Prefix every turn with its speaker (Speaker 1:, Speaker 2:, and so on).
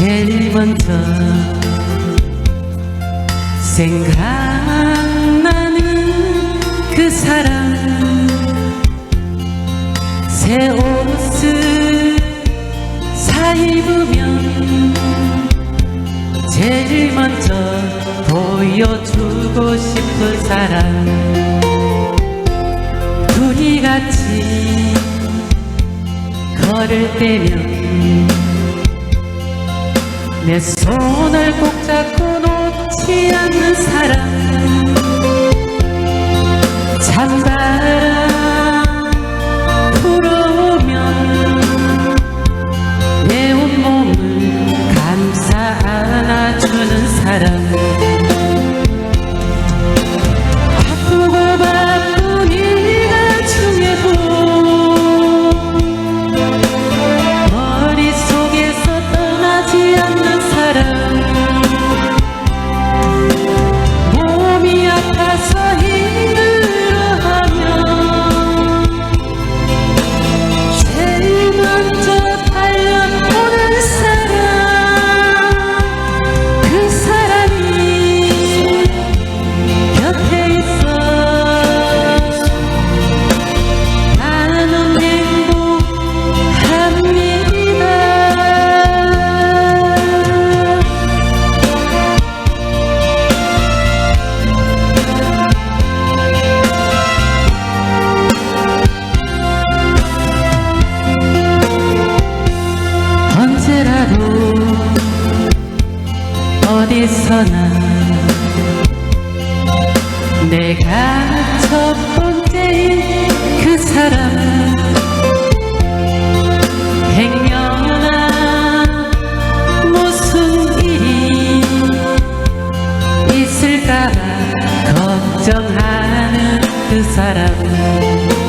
Speaker 1: 제일 먼저 생각나는 그 사람. 새 옷을 사 입으면 제일 먼저 보여주고 싶은 사람. 둘이 같이 걸을 때면 내 손을 꼭 잡고 놓지 않는 사람. 찬바 어디서나 내가 첫 번째인 그 사람. 행여나 무슨 일이 있을까봐 걱정하는 그 사람